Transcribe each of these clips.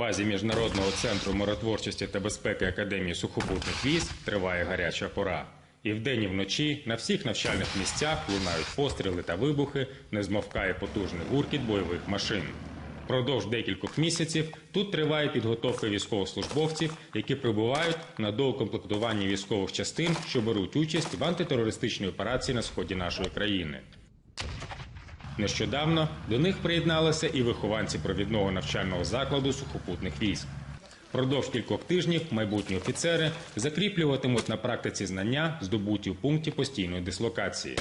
базі Міжнародного центру миротворчості та безпеки Академії сухопутних військ триває гаряча пора. І вдень і вночі на всіх навчальних місцях лунають постріли та вибухи, не змовкає потужний гуркіт бойових машин. Продовж декількох місяців тут триває підготовка військовослужбовців, які прибувають на доукомплектування військових частин, що беруть участь в антитерористичній операції на сході нашої країни. Нещодавно до них приєдналися і вихованці провідного навчального закладу сухопутних військ. Продовж кількох тижнів майбутні офіцери закріплюватимуть на практиці знання, здобуті в пункті постійної дислокації.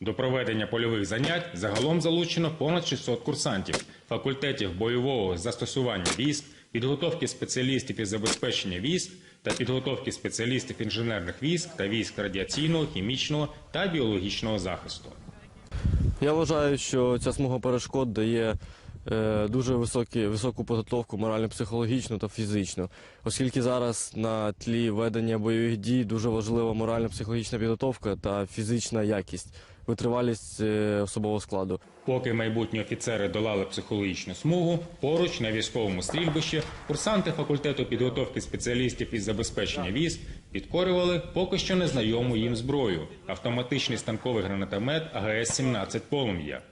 До проведення польових занять загалом залучено понад 600 курсантів, факультетів бойового застосування військ, підготовки спеціалістів із забезпечення військ та підготовки спеціалістів інженерних військ та військ радіаційного, хімічного та біологічного захисту. Я вважаю, що ця смуга перешкод дає дуже високі, високу підготовку морально-психологічну та фізичну, оскільки зараз на тлі ведення бойових дій дуже важлива морально-психологічна підготовка та фізична якість, витривалість е, особового складу. Поки майбутні офіцери долали психологічну смугу, поруч на військовому стрільбищі курсанти факультету підготовки спеціалістів із забезпечення військ підкорювали поки що незнайому їм зброю автоматичний станковий гранатомет АГС-17 «Полум'я».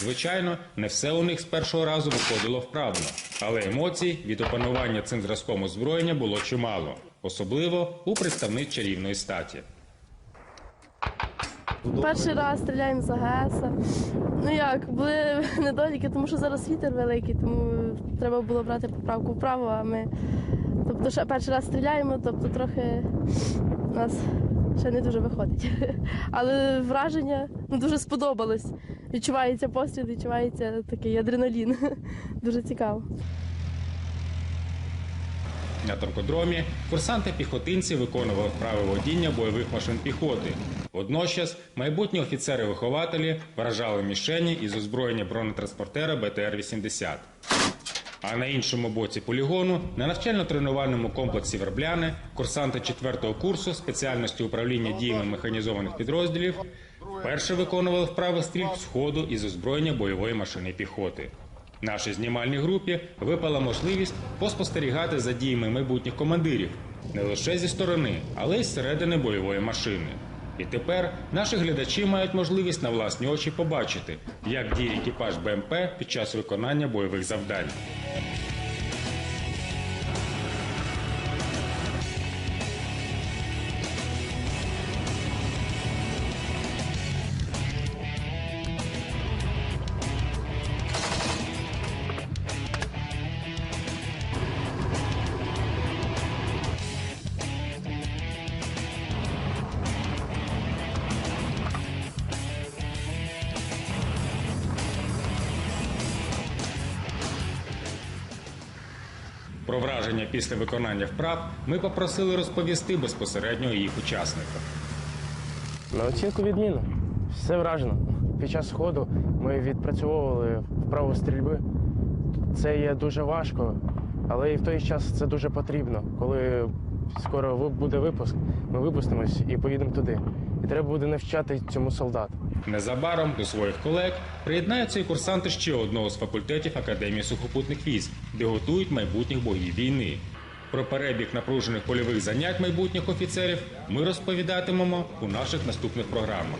Звичайно, не все у них з першого разу виходило вправно, але емоцій від опанування цим зразком озброєння було чимало, особливо у представниць чарівної статі. Перший раз стріляємо з АГС. Ну як, були недоліки, тому що зараз вітер великий, тому треба було брати поправку вправо, а ми тобто перший раз стріляємо, тобто трохи нас ще не дуже виходить. Але враження ну, дуже сподобалось. Відчувається постріл, відчувається такий адреналін. Дуже цікаво. На танкодромі курсанти-піхотинці виконували вправи водіння бойових машин піхоти. Водночас майбутні офіцери-вихователі вражали мішені із озброєння бронетранспортера БТР-80. А на іншому боці полігону, на навчально-тренувальному комплексі Вербляни, курсанти 4-го курсу спеціальності управління діями механізованих підрозділів вперше виконували вправи стрільб сходу із озброєння бойової машини піхоти. Нашій знімальній групі випала можливість поспостерігати за діями майбутніх командирів не лише зі сторони, але й зсередини бойової машини. І тепер наші глядачі мають можливість на власні очі побачити, як діє екіпаж БМП під час виконання бойових завдань. Про враження після виконання вправ ми попросили розповісти безпосередньо їх учасникам. На оцінку відмінно. Все вражено. Під час ходу ми відпрацьовували вправу стрільби. Це є дуже важко, але і в той час це дуже потрібно. Коли скоро буде випуск, ми випустимось і поїдемо туди. І треба буде навчати цьому солдат. Незабаром до своїх колег приєднаються і курсанти ще одного з факультетів Академії сухопутних військ, де готують майбутніх богів війни. Про перебіг напружених польових занять майбутніх офіцерів ми розповідатимемо у наших наступних програмах.